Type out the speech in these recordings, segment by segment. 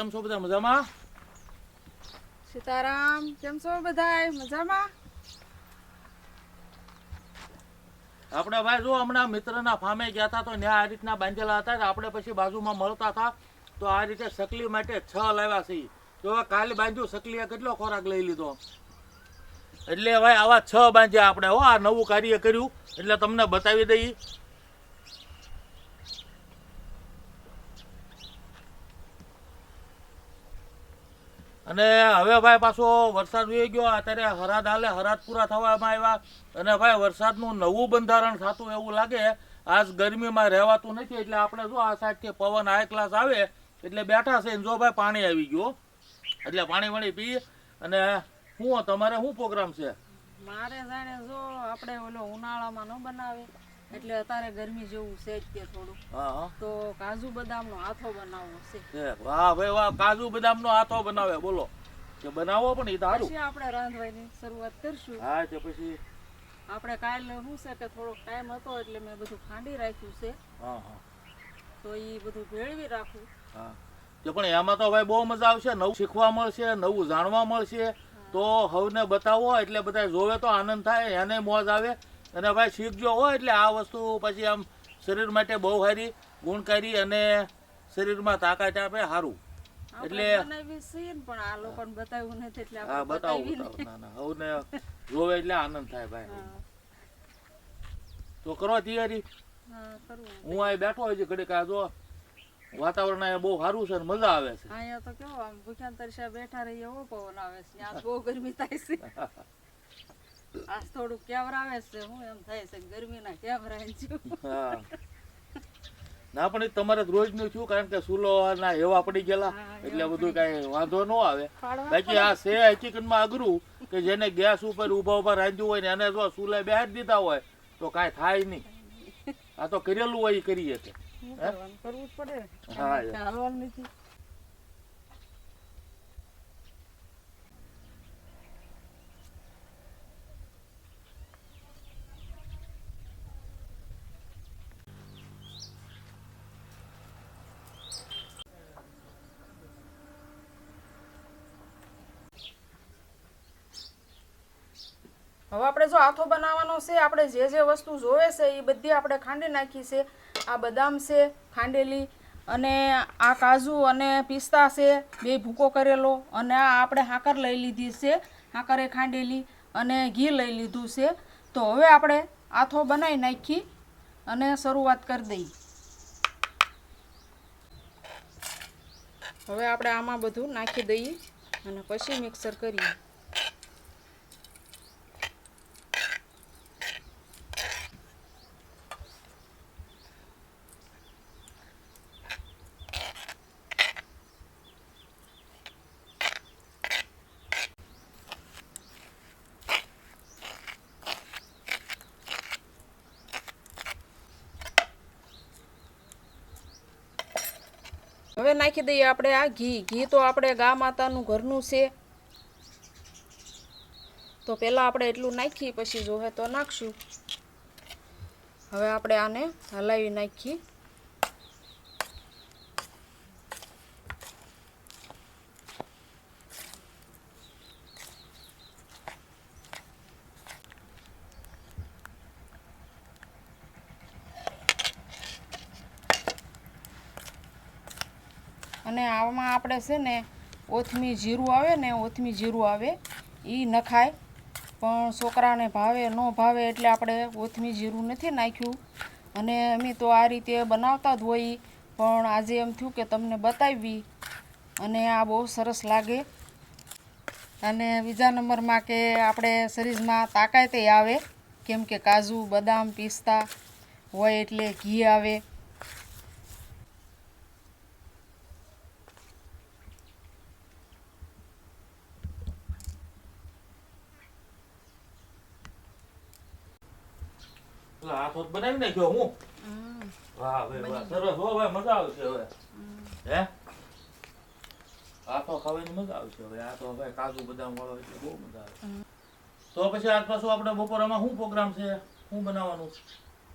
કેમ છો બધા? મજામાં? સીતારામ કેમ છો બધાય? મજામાં? આપણે ભાઈ જો હમણાં મિત્રના ફામે ગયા હતા તો ત્યાં આ રીતના બાંધેલા હતા આપણે પછી બાજુમાં મળતા હતા. તો આ રીતે સકલી માટે છ લાવ્યા છે. તો હવે કાલે બાંધ્યું સકલીએ કેટલો ખોરાક લઈ લીધો? એટલે હવે આવા છ બાંધ્યા આપણે હો આ નવું કાર્ય કર્યું. એટલે તમને બતાવી દઈએ અને હવે ભાઈ પાછો વરસાદ વહી ગયો. અત્યારે હરાદ હાલે, હરાદ પૂરા થવામાં આવ્યા. અને ભાઈ વરસાદનું નવું બંધારણ થતું એવું લાગે. આજ ગરમીમાં રહેવાતું નથી, એટલે આપણે જો આ સાઈડથી પવન હાઈ ક્લાસ આવે, એટલે બેઠા છે જો ભાઈ પાણી આવી ગયો એટલે પાણી વાણી પી. અને શું તમારે શું પ્રોગ્રામ છે? મારે જાણે જો આપણે ઓલો ઉનાળામાં ન બનાવે એટલે અત્યારે ગરમી જેવું છે જ તે થોડું તો કાજુ બદામનો હાથો બનાવવો છે. વાહ ભાઈ વાહ કાજુ બદામનો હાથો બનાવે બોલો. કે બનાવો પણ એ તો પછી આપણે રાંધવાની શરૂઆત કરશું. હા તો પછી? આપણે કાલ શું છે કે થોડોક ટાઈમ હતો એટલે મેં બધું ખાંડી રાખ્યું છે. હા હા. તો એ બધું ભેળવી રાખું. હા. તો પણ એમાં તો ભાઈ બહુ મજા આવશે નવું શીખવા મળશે નવું જાણવા મળશે. તો હવને બતાવો એટલે બધા જોવે તો આનંદ થાય એને મોજ આવે. અને ભાઈ શીખજો હોય એટલે આ વસ્તુ પછી આમ શરીર માટે બહુ સારી ગુણકારી અને શરીરમાં તાકાત આપે સારું. એટલે- પણ આ લોકોને બતાવ્યું નથી એટલે હા બતાવું બતાવું. ના ના હવને જોવે એટલે આનંદ થાય ભાઈ. તો કરો તૈયારી. હું અહીં બેઠો હોય છે ઘડીક આ જો વાતાવરણ અહીંયા બહુ સારું છે અને મજા આવે છે. અહીંયા તો કેવો આમ ભૂખ્યાંતર બેઠા રહીએ એવો પવન આવે છે. ત્યાં બહુ ગરમી થાય છે. આજ થોડું કેવરાવે છે હું એમ થાય છે ગરમીના કેવરાય છું. હા. ના પણ તમારે રોજનું થયું કારણ કે સુલો ના એવા પડી ગયેલા એટલે બધું કઈ વાંધો ન આવે. બાકી આ છે હકીકતમાં અઘરું કે જેને ગેસ ઉપર ઊભા ઊભા રાંધ્યું હોય ને એને જો સુલે બેહાડી દીધા હોય તો કાંઈ થાય નહીં. આ તો કરેલું હોય એ કરીએ કે કરવું જ પડે. હા, હાલવાનું નથી. હવે આપણે જો આથો બનાવવાનો છે, આપણે જે જે વસ્તુ જોવે છે, એ બધી આપણે ખાંડી નાખી છે. આ બદામ છે, ખાંડેલી અને આ કાજુ અને પિસ્તા છે, બે ભૂકો કરેલો. અને આ આપણે હાકર લઈ લીધી છે, હાકરે ખાંડેલી અને ઘી લઈ લીધું છે. તો હવે આપણે આથો બનાવી નાખી અને શરૂઆત કરી દઈએ. હવે આપણે આમાં બધું નાખી દઈએ અને પછી મિક્સર કરીએ હવે નાખી દઈએ આપણે આ ઘી. ઘી તો આપણે ગા માતાનું ઘરનું છે. તો પહેલાં આપણે એટલું નાખીએ, પછી જોહે તો નાખશું. હવે આપણે આને હલાવી નાખીએ. અને આમાં આપણે છે ને ઓથમી જીરું આવે ને ઓથમી જીરું આવે એ નખાય. પણ છોકરાને ભાવે, ન ભાવે એટલે આપણે ઓથમી જીરું નથી નાખ્યું. અને અમે તો આ રીતે બનાવતા જ હોઈ પણ આજે એમ થયું કે તમને બતાવી. અને આ બહુ સરસ લાગે. અને બીજા નંબરમાં કે આપણે શરીરમાં તાકાતે આવે, કેમ કે કાજુ, બદામ, પિસ્તા હોય એટલે ઘી આવે. એટલે હાથ બનાવી નાખ્યો હું. વાહ ભાઈ વાહ. સરસ હો ભાઈ મજા આવશે હવે. હે? આ તો ખાવાની મજા આવશે હવે. આ તો ભાઈ કાજુ બદામ વાળો એટલે બહુ મજા આવે. તો પછી આજ પાછું આપણે બપોરામાં શું પ્રોગ્રામ છે? શું બનાવવાનું?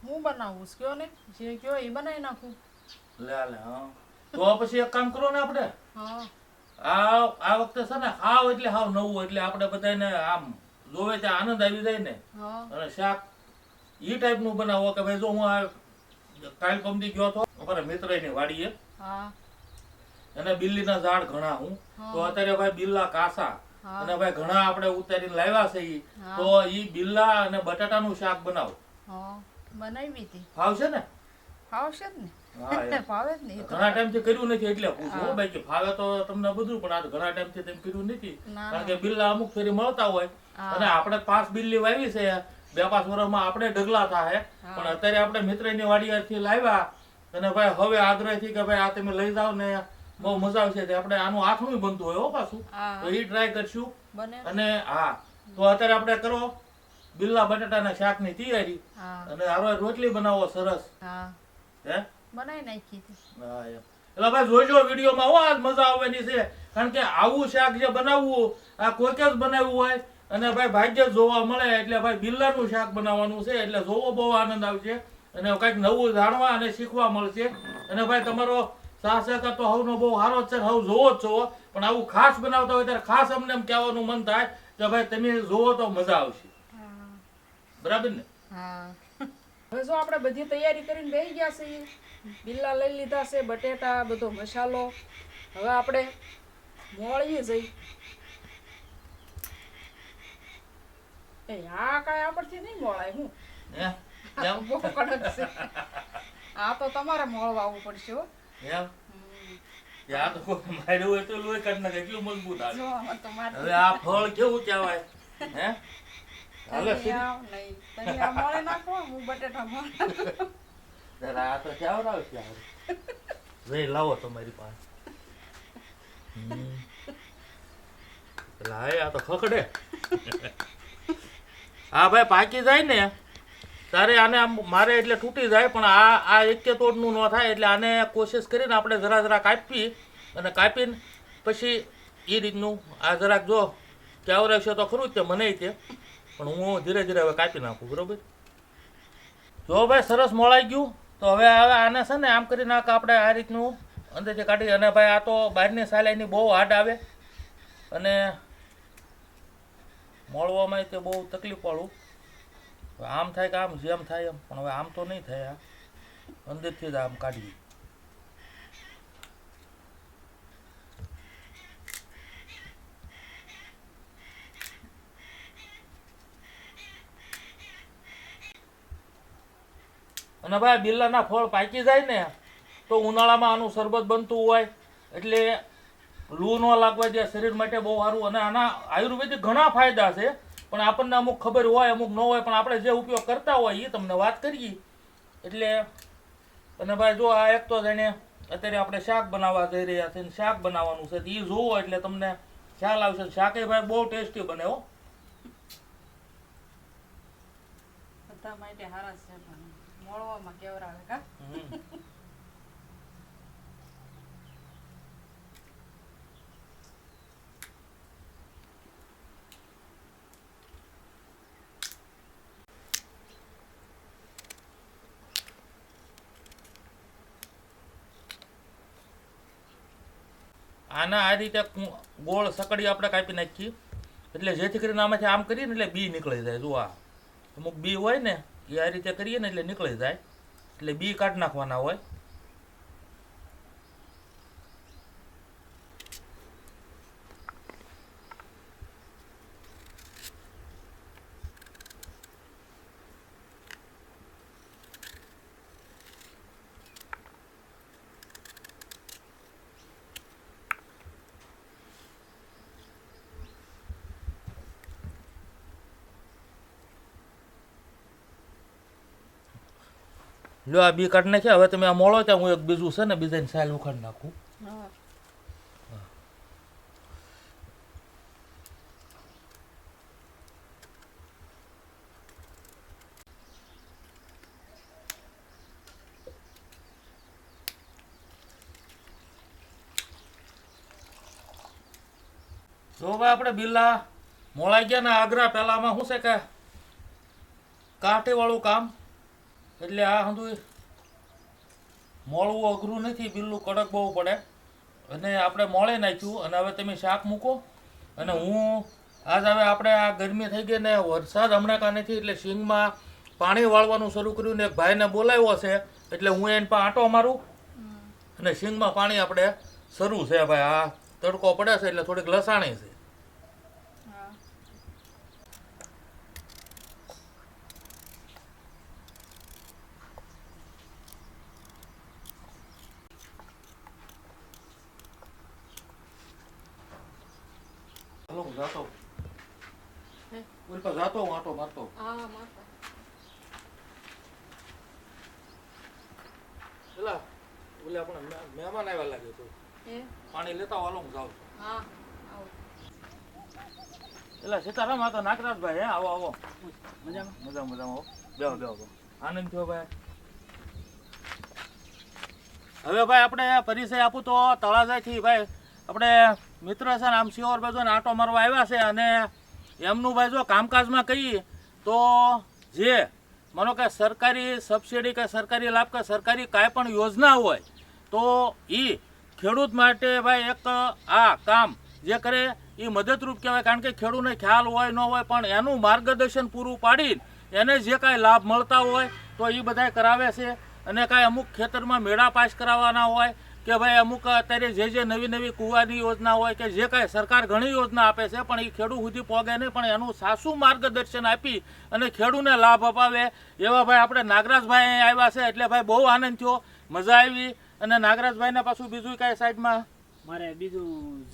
હું બનાવું? કયો ને? જે કયો એ બનાવી નાખું. લે લે હા. તો પછી એક કામ કરો ને આપણે. હા. આ આ વખતે છે ને હાવ એટલે હાવ નવું એટલે આપણે બધાને આમ જોવે ત્યાં આનંદ આવી જાય ને. અને શાક ઈ ટાઈપનું બનાવો કે ભાઈ જો હું આ કાલ પમદી ગયો હતો અમારા મિત્રની વાડીએ. હા. અને બિલ્લીના ઝાડ ઘણા હું. તો અત્યારે ભાઈ બિલ્લા કાસા. અને ભાઈ ઘણા આપણે ઉતારીને લાવ્યા છે ઈ. તો ઈ બિલ્લા અને બટાટાનું શાક બનાવો. બનાવી હતી. ફાવશે ને? ફાવશે ને. ને એ તો ઘણા ટાઈમથી કર્યું નથી એટલે પૂછું હો. કે ફાવે તો તમને બધું પણ આ ઘણા ટાઈમથી તેમ કર્યું નથી. ના, કારણ કે બિલ્લા અમુક ફેરી મળતા હોય. અને આપણે પાંચ બિલ્લી વાવી છે બે પાંચ વર્ષમાં આપણે ઢગલા થાય પણ અત્યારે આપણે મિત્રની વાડીયાથી લાવ્યા અને ભાઈ હવે આગ્રહથી કે ભાઈ આ તમે લઈ જાઓ ને બહુ મજા આવશે. તે આપણે આનું આથમું બનતું હોય હો પાછું. તો એ ટ્રાય કરશું. અને હા તો અત્યારે આપણે કરો. બિલ્લા બટાટાના શાકની તૈયારી. અને આરો રોટલી બનાવો સરસ. હે. બનાવી નાખી હા એમ. એટલે ભાઈ જોજો વિડીયોમાં હો આજ મજા આવવાની છે. કારણ કે આવું શાક જે બનાવવું આ કોઈક જ બનાવ્યું હોય અને ભાઈ ભાગ્ય જોવા મળે એટલે ભાઈ બિલ્લાનું શાક બનાવવાનું છે એટલે જોવો બહુ આનંદ આવશે. અને કંઈક નવું જાણવા અને શીખવા મળશે. અને ભાઈ તમારો સાહસ તો હવનો બહુ સારો છે હવ જોવો જ છો. પણ આવું ખાસ બનાવતા હોય ત્યારે ખાસ અમને એમ કહેવાનું મન થાય કે ભાઈ તમે જોવો તો મજા આવશે. બરાબર ને? હવે જો આપણે બધી તૈયારી કરીને બેસી ગયા છીએ. બિલ્લા લઈ લીધા છે બટેટા બધો મસાલો. હવે આપણે મોળીએ જઈ. એ આ કાંઈ આપણથી નહીં મોળાય હું. તો બહુ કડક છે. આ તો તમારે મોળવા આવવું પડશે હો. એમ? યા તો કોઈ માર્યું હોય તો લોહી કાઢ નાખે કેટલું મજબૂત આવે હવે આ ફળ કેવું કહેવાય? હે? હાલે નહીં. તમે મોળે નાખો હું બટેટા મળે જરા આ તો ચાવરાવ છે જઈ લાવો તમારી પાસે. હે આ તો ખખડે. હા ભાઈ, પાકી જાય ને. તારે આને આમ મારે એટલે તૂટી જાય, પણ આ આ એક તોડનું ન થાય, એટલે આને કોશિશ કરીને આપણે જરા જરા કાપી અને કાપીને પછી એ રીતનું, આ જરાક જો ચાવરાવશે તો ખરું જ તે, મને તે. પણ હું ધીરે ધીરે હવે કાપી નાખું, બરોબર? જો ભાઈ, સરસ મોળાઈ ગયું. તો હવે હવે આને છે ને, આમ કરી નાખ આપણે આ રીતનું અંદરથી કાઢી. અને ભાઈ, આ તો બહારની સાલાઈની બહુ હાર્ડ આવે. અને મોળવામાં તે બહુ તકલીફ પડું આમ થાય કે આમ જેમ થાય એમ. પણ હવે આમ તો નહીં થાય આ. અંદરથી જ આમ કાઢી અને ભાઈ બિલ્લાના ફળ પાકી જાય ને, તો ઉનાળામાં આનું શરબત બનતું હોય. એટલે લૂ ન લાગવા દે શરીર માટે બહુ સારું અને આના આયુર્વેદિક ઘણા ફાયદા છે. પણ આપણને અમુક ખબર હોય અમુક ન હોય પણ આપણે જે ઉપયોગ કરતા હોય એ તમને વાત કરીએ. એટલે અને ભાઈ જો આ એક તો જેને અત્યારે આપણે શાક બનાવવા જઈ રહ્યા છે શાક બનાવવાનું છે એ જોવો એટલે તમને ખ્યાલ આવશે. શાકે ભાઈ બહુ ટેસ્ટી બને હો. બધા માટે હારા છે મોળવામાં કેવરાવે કા? આના આ રીતે ગોળ સકડી આપણે કાપી નાખીએ. એટલે જેથી કરીને આમાંથી આમ કરીએ ને એટલે બી નીકળી જાય. જો આ. અમુક બી હોય ને, એ આ રીતે કરીએ ને એટલે નીકળી જાય. એટલે બી કાઢી નાખવાના હોય. લો, આ બી કાઢ નાખ્યા હવે તમે આ મોળો ત્યાં, હું એક બીજું છે ને, બીજાની સાઈલ ઉખાડી નાખું. તો જો ભાઈ આપણે બિલ્લા મોળાઈ ગયા ને, આગ્રા પહેલામાં શું છે કે કાંઠે વાળું કામ? એટલે આ હંધુય મોળવું અઘરું નથી બિલ્લું કડક બહુ પડે. અને આપણે મોળે નાખ્યું અને હવે તમે શાક મૂકો. અને હું આજ હવે આપણે આ ગરમી થઈ ગઈ ને વરસાદ હમણાં કાં નથી એટલે સિંગમાં પાણી વાળવાનું શરૂ કર્યું ને એક ભાઈને બોલાવ્યો છે એટલે હું એને પણ આંટો મારું. અને સિંગમાં પાણી આપણે શરૂ છે ભાઈ. આ તડકો પડે છે એટલે થોડીક લસાણી છે હાલો હું જાતો. હે? ઓલી પાસે જાતો હું આંટો મારતો. એલા ઓલે આપણે મહેમાન આવ્યા લાગે તો. પાણી લેતા વાલો હું જાઉં છું. એલા સીતારામ આ તો નાગરાજભાઈ હે? આવો આવો. મજામાં? મજા મજામાં આવો બેહો બેહો બેહો. આનંદ થયો ભાઈ. હવે ભાઈ આપણે પરિચય આપું તો તળાજાથી ભાઈ આપણે મિત્ર છે ને, આમ સિયોર બાજુ ને આંટો મારવા આવ્યા છે અને એમનું ભાઈ જો કામકાજમાં કહીએ તો જે માનો કે સરકારી સબસિડી કે સરકારી લાભ કે સરકારી કાંઈ પણ યોજના હોય, તો એ ખેડૂત માટે ભાઈ એક આ કામ જે કરે એ મદદરૂપ કહેવાય. કારણ કે ખેડૂતને ખ્યાલ હોય, ન હોય, પણ એનું માર્ગદર્શન પૂરું પાડીને એને જે કાંઈ લાભ મળતા હોય, તો એ બધાય કરાવે છે. અને કાંઈ અમુક ખેતરમાં મેળા પાસ કરાવવાના હોય કે ભાઈ અમુક અત્યારે જે જે નવી નવી કુવાની યોજના હોય કે જે કાંઈ સરકાર ઘણી યોજના આપે છે, પણ એ ખેડૂત સુધી પહોંચે નહીં, પણ એનું સાસુ માર્ગદર્શન આપી અને ખેડૂતને લાભ અપાવે. એવા ભાઈ આપણે નાગરાજભાઈ આવ્યા છે, એટલે ભાઈ બહુ આનંદ થયો, મજા આવી. અને નાગરાજભાઈને પાછું બીજું કાંઈ સાઈડમાં? મારે બીજું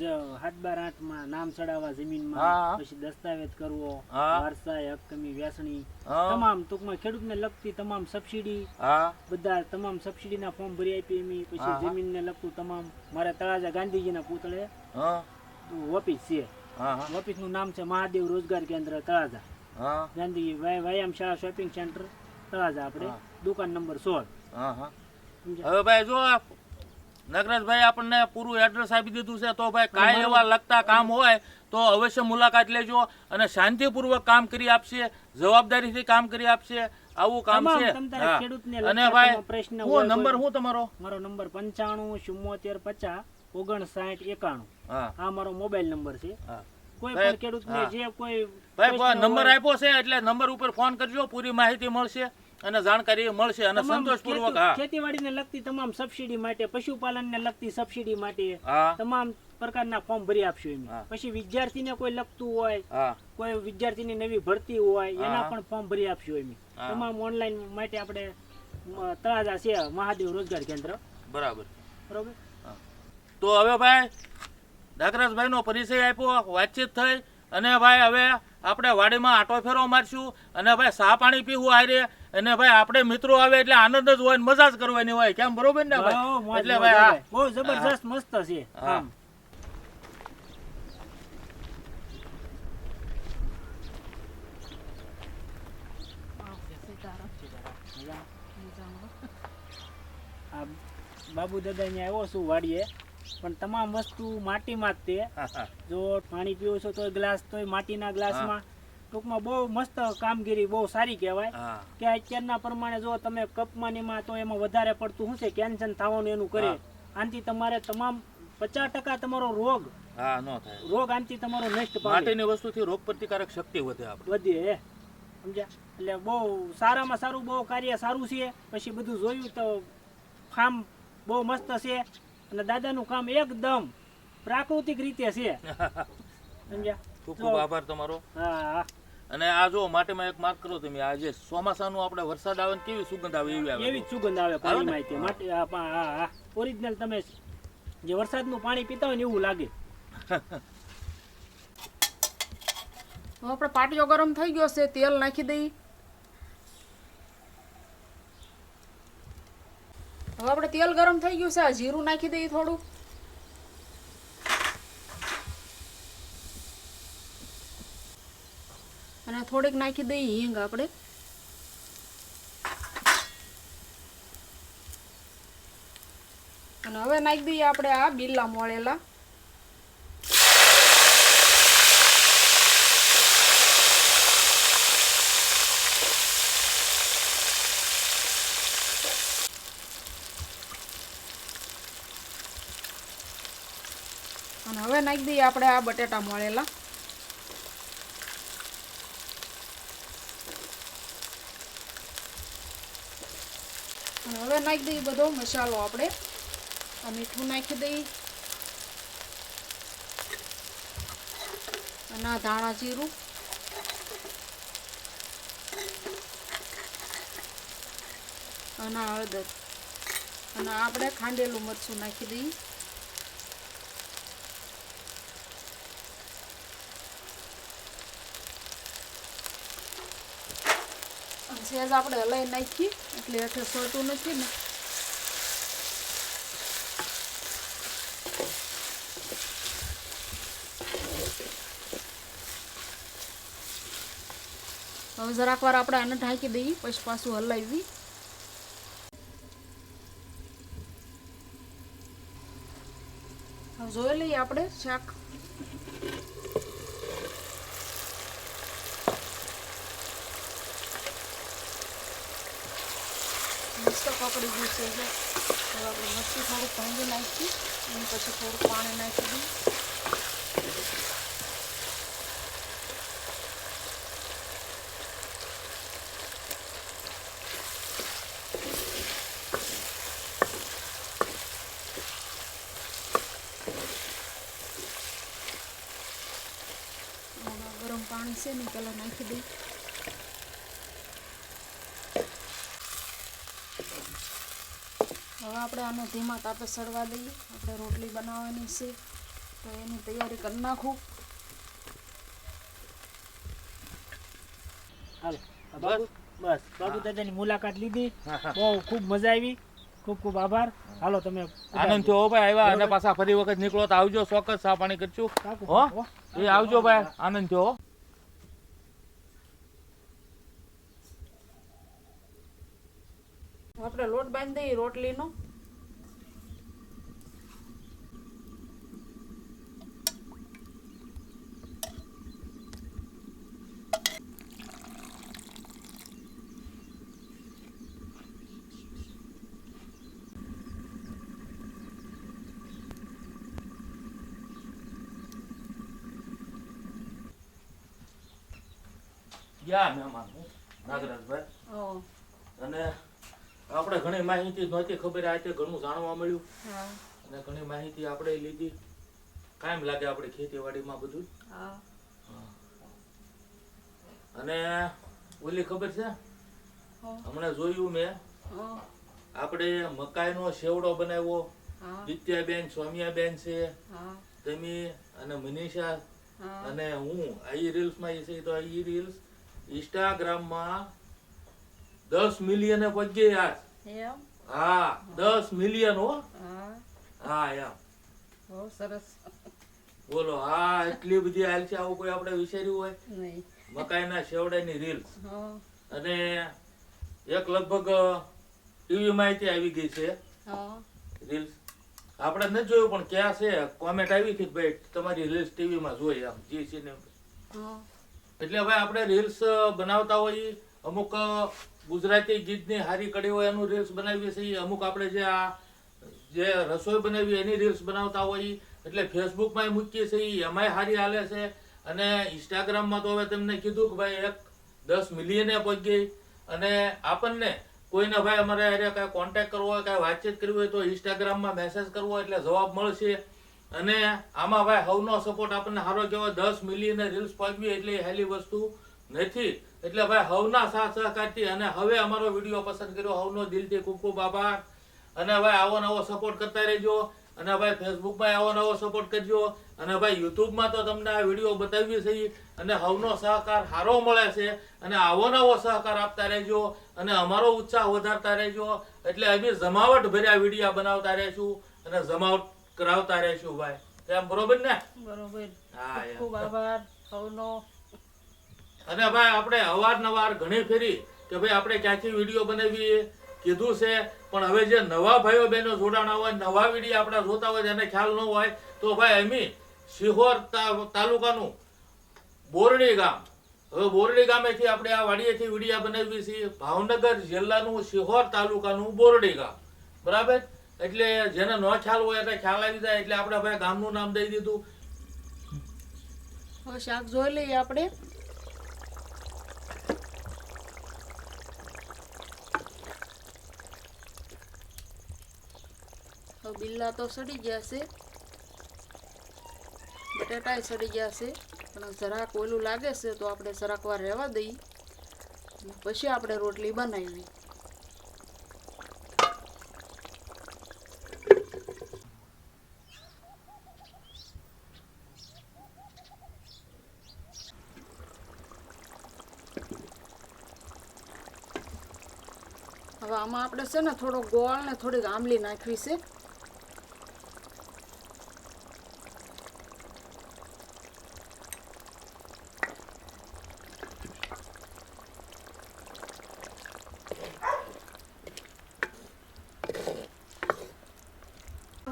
હાથ બાર આઠમાં નામ ચડાવવા જમીન જમીનમાં પછી દસ્તાવેજ કરવો હા. હકમી વ્યાસણી તમામ ટૂંકમાં ખેડૂતને લગતી તમામ સબસિડી બધા તમામ સબસિડીના ફોર્મ ભરી આપી એમ પછી હા. જમીનને લગતું તમામ મારે તળાજા ગાંધીજીના પુતળે હા. ઓફિસ છે. ઓફિસનું નામ છે મહાદેવ રોજગાર કેન્દ્ર તળાજા. ગાંધીજી વ્યાયામ શાળા શોપિંગ સેન્ટર તળાજા આપણે દુકાન નંબર સોળ? હવે ભાઈ જો નગરાજભાઈ આપણને પૂરું એડ્રેસ આપી દીધું છે. તો ભાઈ કાંઈ એવા લગતા કામ હોય તો અવશ્ય મુલાકાત લેજો અને શાંતિપૂર્વક કામ કરી આપશે જવાબદારીથી કામ કરી આપશે. આવું કામ છે. અને ભાઈ પ્રશ્ન હું નંબર હું તમારો? મારો નંબર પંચાણું ચુમ્મોતેર પચાસ ઓગણસાઠ એકાણું. હા. આ મારો મોબાઈલ નંબર છે. કોઈ ખેડૂત પણ ખેડૂતને જે કોઈ ભાઈ નંબર આપ્યો છે એટલે નંબર ઉપર ફોન કરજો પૂરી માહિતી મળશે. અને જાણકારી મળશે અને સંતોષપૂર્વક હા. ખેતીવાડીને લગતી તમામ સબસિડી માટે પશુપાલનને લગતી સબસિડી માટે તમામ પ્રકારના ફોર્મ ભરી આપશો એમ. પછી વિદ્યાર્થીને કોઈ લગતું હોય કોઈ વિદ્યાર્થીની નવી ભરતી હોય એના પણ ફોર્મ ભરી આપશો એમ. તમામ ઓનલાઈન માટે આપણે તળાજા છે મહાદેવ રોજગાર કેન્દ્ર. બરાબર. બરોબર? તો હવે ભાઈ નાગરાજભાઈનો પરિચય આપ્યો વાતચીત થઈ અને ભાઈ હવે આપણે વાડીમાં આટો ફેરો મારશું અને ભાઈ સા પાણી પીવું હારે અને ભાઈ આપણે મિત્રો આવે એટલે આનંદ જ હોય મજા જ કરવાની હોય. કેમ? બરોબર ને ભાઈ? એટલે ભાઈ હા. બહુ જબરજસ્ત મસ્ત છે. હા. બાબુ દાદા અહીંયા આવ્યો છું વાડીએ. પણ તમામ વસ્તુ માટીમાં જ તે. જો પાણી પીવો છો તોય ગ્લાસ તોય માટીના ગ્લાસમાં. ટૂંકમાં બહુ મસ્ત કામગીરી બહુ સારી કહેવાય. કે અત્યારના પ્રમાણે જો તમે કપમાં ને તો એમાં વધારે પડતું શું છે કેન્સર થવાનું એનું કરે. આનાથી તમારે તમામ પચાસ ટકા તમારો રોગ હા નો થાય. રોગ આનાથી તમારો નષ્ટ માટેની વસ્તુથી રોગ પ્રતિકારક શક્તિ વધે આપણે. વધે સમજ્યા? એટલે બહુ સારામાં સારું બહુ કાર્ય સારું છે. પછી બધું જોયું તો ફાર્મ બહુ મસ્ત છે. અને દાદાનું કામ એકદમ પ્રાકૃતિક રીતે છે. સમજ્યા? ખૂબ ખૂબ આભાર તમારો. હા હા. અને આ જો માટીમાં એક માર્ક કરો તમે આ જે ચોમાસાનું આપણે વરસાદ આવે ને કેવી સુગંધ આવે એવી આવે. એવી સુગંધ આવે આવે ને? પાણીમાં તે હા. માટે ઓરિજિનલ તમે જે વરસાદનું પાણી પીતા હોય ને એવું લાગે. આપણે પાટિયો ગરમ થઈ ગયો છે તેલ નાખી દઈ. હવે આપણે તેલ ગરમ થઈ ગયું છે આ જીરું નાખી દઈએ થોડું અને થોડીક નાખી દઈએ હિંગ આપણે. અને હવે નાખી દઈએ આપણે આ બિલ્લા મળેલા. અને હવે નાખી દઈએ આપણે આ બટેટા મળેલા. હવે નાખી દઈએ બધો મસાલો આપણે. આ મીઠું નાખી દઈએ અને આ ધાણા જીરું. અને હળદર. અને આપણે ખાંડેલું મરચું નાખી દઈએ. સહેજ આપણે હલાઈ નાખીએ એટલે હેઠે સોટું નથી ને. હવે જરાક વાર આપણે આને ઢાંકી દઈએ, પછી પાછું હલાવી હવે જોઈ લઈએ આપણે શાક. મસ્ત પકડી ગયું છે જો. હવે આપણે મરચું થોડું ભાંગી નાખી અને પછી થોડું પાણી નાખી દઈએ આમાં ગરમ પાણી છે ને પહેલાં નાખી દઈએ આપણે આને ધીમા તાપે સડવા દઈએ. આપણે રોટલી બનાવવાની છે. તો એની તૈયારી કરી નાખું. બસ. બાબુ દાદાની મુલાકાત લીધી. બહુ ખૂબ મજા આવી. ખૂબ ખૂબ આભાર. હાલો તમે આનંદ થયો ભાઈ. આવ્યા અને પાછા ફરી વખત નીકળો તો આવજો. ચોક્કસ ચા પાણી કરશું. કાકુ, હો. એ આવજો ભાઈ. આનંદ થયો. આપણે લોટ બાંધી દઈએ રોટલીનો. ગયા મહેમાન નાગરાજ નાગરાજભાઈ. અને આપણે ઘણી માહિતી નહોતી ખબર આજે ઘણું જાણવા મળ્યું. અને ઘણી માહિતી આપણે લીધી. કાયમ લાગે આપણે ખેતીવાડીમાં બધું. અને ઓલી ખબર છે? હમણાં જોયું મેં. આપણે મકાઈનો સેવડો બનાવ્યો. હા. દિત્યાબેન બેન છે. તમે અને મનીષા અને હું. આ રીલ્સમાં એ છે તો આ ઈ રીલ્સ ઇન્સ્ટાગ્રામમાં દસ મિલિયન પહોંચી યાર હા દસ મિલિયન હો. હા. એમ. સરસ. બોલો હા એટલી બધી હાલ છે આવું કોઈ આપણે વિચાર્યું હોય? મકાઈના શેવડાની રીલ્સ. હા. અને એક લગભગ ટીવી માહિતી આવી ગઈ છે. રીલ્સ. આપણે નથી જોયું પણ ક્યાં છે? કોમેન્ટ આવી હતી કે ભાઈ તમારી રીલ્સ ટીવીમાં જોઈ આમ જી છે હા. એટલે હવે આપણે રીલ્સ બનાવતા હોઈએ. અમુક ગુજરાતી ગીતની હારી કડી હોય એનું રીલ્સ બનાવીએ છીએ. અમુક આપણે જે આ, જે રસોઈ બનાવી એની રીલ્સ બનાવતા હોઈએ. એટલે ફેસબુકમાં મૂકીએ છીએ. એમાંય હારી હાલે છે. અને ઇન્સ્ટાગ્રામમાં તો હવે તમને કીધું કે ભાઈ એક દસ મિલિયને પહોંચી ગઈ. અને આપણને કોઈને ભાઈ અમારે અરે કાંઈ કોન્ટેક્ટ કરવો હોય, કાંઈ વાતચીત કરવી હોય તો ઇન્સ્ટાગ્રામમાં મેસેજ કરવો એટલે જવાબ મળશે. અને આમાં ભાઈ હવનો સપોર્ટ આપણને સારો કહેવાય. દસ મિલિયન રીલ્સ પહોંચવી એટલે હેલી વસ્તુ નથી. એટલે ભાઈ હવના સાથ સહકારથી અને હવે અમારો વીડિયો પસંદ કર્યો. હવનો દિલથી ખૂબ ખૂબ આભાર. અને ભાઈ આવો નવો સપોર્ટ કરતા રહેજો. અને ભાઈ ફેસબુકમાં આવો નવો સપોર્ટ કરજો. અને ભાઈ યુટ્યુબમાં તો તમને આ વીડિયો બતાવી છે. અને હવનો સહકાર સારો મળે છે. અને આવો નવો સહકાર આપતા રહેજો. અને અમારો ઉત્સાહ વધારતા રહેજો. એટલે અમે જમાવટ ભર્યા વીડિયો બનાવતા રહેશું. અને જમાવટ કરાવતા રહેશું ભાઈ. એમ બરોબર ને? બરોબર. હા ખૂબ આભાર. સૌનો. અને ભાઈ આપણે અવારનવાર ઘણી ફેરી કે ભાઈ આપણે ક્યાંથી વીડિયો બનાવીએ? કીધું છે પણ હવે જે નવા ભાઈઓ બહેનો જોડાણા હોય નવા વીડિયો આપણે જોતા હોય એને ખ્યાલ ન હોય તો ભાઈ અમી સિહોર તાલુકાનું બોરડી ગામ. હવે બોરડી ગામેથી આપણે આ વાડીએથી વિડીયા બનાવી છીએ. ભાવનગર જિલ્લાનું સિહોર તાલુકાનું બોરડી ગામ. બરાબર? એટલે જેને ન ખ્યાલ હોય એટલે ખ્યાલ આવી જાય, એટલે આપણે હવે ગામનું નામ દઈ દીધું. હવે શાક જોઈ લઈએ આપણે. બિલ્લા તો સડી ગયા છે. બટેટાય સડી ગયા છે. પણ જરાક ઓલું લાગે છે તો આપણે જરાક વાર રહેવા દઈએ. પછી આપણે રોટલી બનાવી હવે આમાં આપણે છે ને થોડો ગોળ ને થોડીક આંબલી નાખવી છે.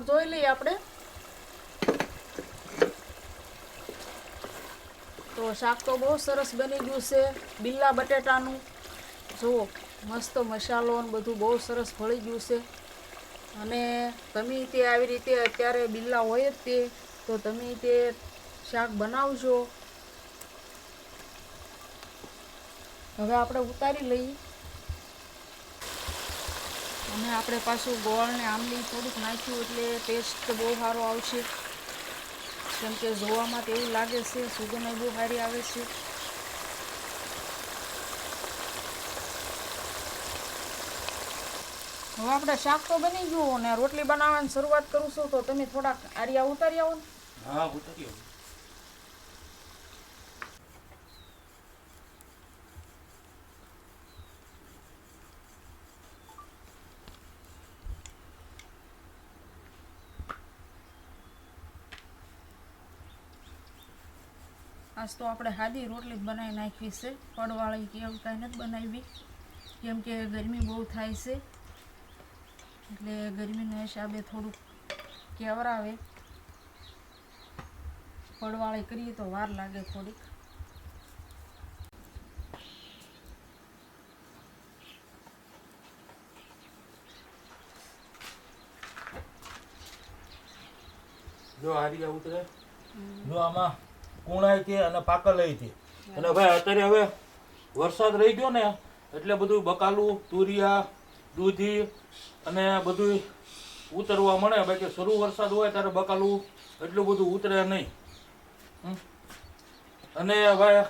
જોઈ લઈએ આપણે. તો શાક તો બહુ સરસ બની ગયું છે. બિલ્લા બટેટાનું. જુઓ. મસ્ત મસાલો બધું બહુ સરસ ફળી ગયું છે. અને તમે તે આવી રીતે અત્યારે બિલ્લા હોય જ તે, તો તમે તે શાક બનાવજો. હવે આપણે ઉતારી લઈએ. અને આપણે પાછું ગોળ ને આંબલી થોડુંક નાખ્યું એટલે ટેસ્ટ બહુ સારો આવશે. કેમ કે જોવામાં તો એવું લાગે છે, સુગંધ બહુ સારી આવે છે. હવે આપણે શાક તો બની ગયું ને રોટલી બનાવવાની શરૂઆત કરું છું તો તમે થોડાક આરિયા ઉતારી આવો ને હા આવો આજ તો આપણે સાદી રોટલી જ બનાવી નાખવી છે. ફળવાળી કે એવું કાંઈ નથી બનાવી. કેમ કે ગરમી બહુ થાય છે. એટલે ગરમીના હિસાબે થોડુંક કેવરાવે પડવાળી કરીએ તો વાર લાગે થોડીક. જો હારિયા ઉતરે. જો આમાં કુણાય છે અને પાકલય છે અને ભાઈ અત્યારે હવે વરસાદ રહી ગયો ને એટલે બધું બકાલું તુરિયા દૂધી અને બધું ઉતરવા મળે બાકી શરૂ વરસાદ હોય ત્યારે બકાલું એટલું બધું ઉતરે નહીં. અને ભાઈ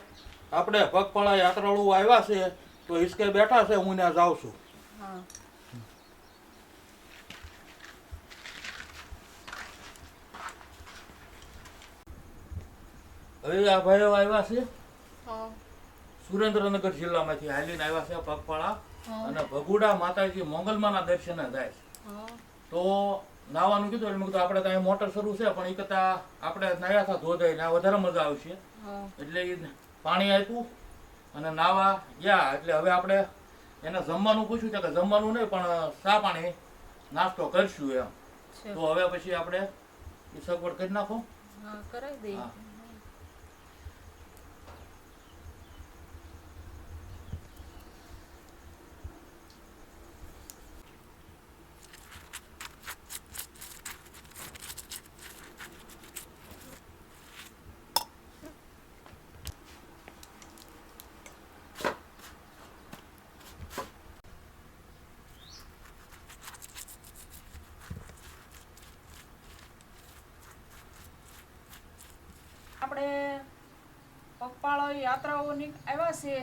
આપણે પગપાળા યાત્રાળુ આવ્યા છે તો હિસકે બેઠા છે હું ત્યાં જાઉં છું. હવે આ ભાઈઓ આવ્યા છે? સુરેન્દ્રનગર જિલ્લામાંથી હાલીને આવ્યા છે પગપાળા. અને ભગુડા માતાજી મોગલમાના દર્શને જાય તો નાવાનું કીધું એટલે કીધું આપણે ત્યાં મોટર શરૂ છે પણ એ કરતા આપણે નાયા હતા ધોધાઈ ને વધારે મજા આવશે. એટલે એ પાણી આપ્યું અને નાવા ગયા. એટલે હવે આપણે એને જમવાનું પૂછ્યું છે કે જમવાનું નહીં પણ સા પાણી નાસ્તો કરશું એમ. તો હવે પછી આપણે એ સગવડ કરી નાખો. કરાવી દઈએ હા. આપણે પગપાળો યાત્રાઓ આવ્યા છે,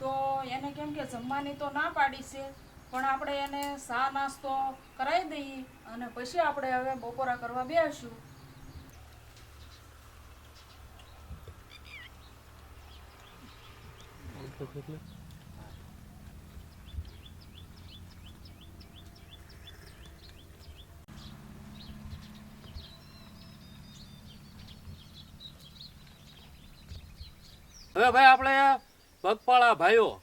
તો એને કેમ કે જમવાની તો ના પાડી છે, પણ આપણે એને સા નાસ્તો કરાવી દઈએ અને પછી આપણે હવે બપોરા કરવા બેસીશું. હવે ભાઈ આપણે પગપાળા ભાઈઓ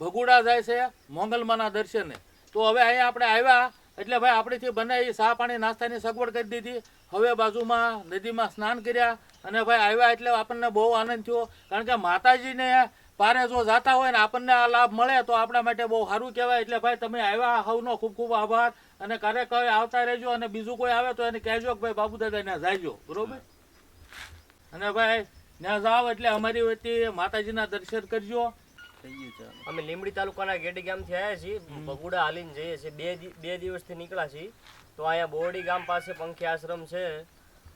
ભગુડા જાય છે મોંગલમાના દર્શને. તો હવે અહીંયા આપણે આવ્યા એટલે ભાઈ આપણેથી બનાવી સા પાણી નાસ્તાની સગવડ કરી દીધી. હવે બાજુમાં નદીમાં સ્નાન કર્યા અને ભાઈ આવ્યા એટલે આપણને બહુ આનંદ થયો. કારણ કે માતાજીને પારે જો જાતા હોય ને આપણને આ લાભ મળે તો આપણા માટે બહુ સારું કહેવાય. એટલે ભાઈ તમે આવ્યા હવનો ખૂબ ખૂબ આભાર. અને ક્યારેક હવે આવતા રહેજો અને બીજું કોઈ આવે તો એને કહેજો કે ભાઈ બાબુ દાદા ત્યાં જાયજો બરોબર અને ભાઈ ત્યાં જાઓ એટલે અમારી વતી માતાજીના દર્શન કરજો. અમે લીમડી તાલુકાના ગેડી ગામથી આવ્યા છીએ. બગુડા હાલીને જઈએ છીએ. બે બે દિવસથી નીકળ્યા છીએ. તો અહીંયા બોરડી ગામ પાસે પંખી આશ્રમ છે.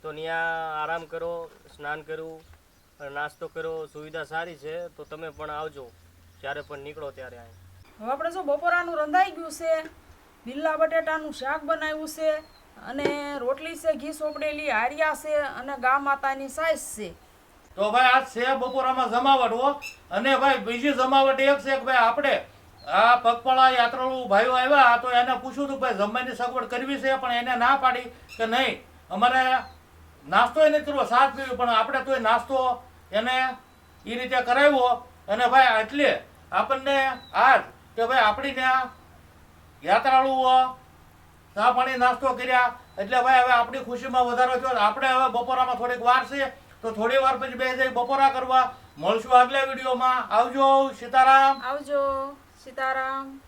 તો ત્યાં આરામ કરો સ્નાન કરવું નાસ્તો કરો. સુવિધા સારી છે. તો તમે પણ આવજો. જ્યારે પણ નીકળો ત્યારે અહીં હવે આપણે શું બપોરાનું રંધાઈ ગયું છે લીલા બટેટાનું શાક બનાવ્યું છે અને રોટલી છે ઘી સોપડેલી હારિયા છે અને ગા માતાની સાઈઝ છે. તો ભાઈ આ છે બપોરામાં જમાવટ, હો. અને ભાઈ બીજી જમાવટ એક છે કે ભાઈ આપણે આ પગપાળા યાત્રાળુ ભાઈઓ આવ્યા તો એને પૂછ્યું હતું ભાઈ જમવાની સગવડ કરવી છે, પણ એને ના પાડી કે નહીં. અમારે નાસ્તો નથી કરવો સાથ પીવી, પણ આપણે તોય નાસ્તો એને એ રીતે કરાવ્યો. અને ભાઈ એટલે આપણને આજ કે ભાઈ આપણી ત્યાં યાત્રાળુઓ ચા પાણી નાસ્તો કર્યા. એટલે ભાઈ હવે આપણી ખુશીમાં વધારો થયો. આપણે હવે બપોરામાં થોડીક વાર છે તો થોડી વાર પછી બે બપોરા કરવા. મળશું આગલા વિડીયોમાં. આવજો સીતારામ. આવજો સીતારામ.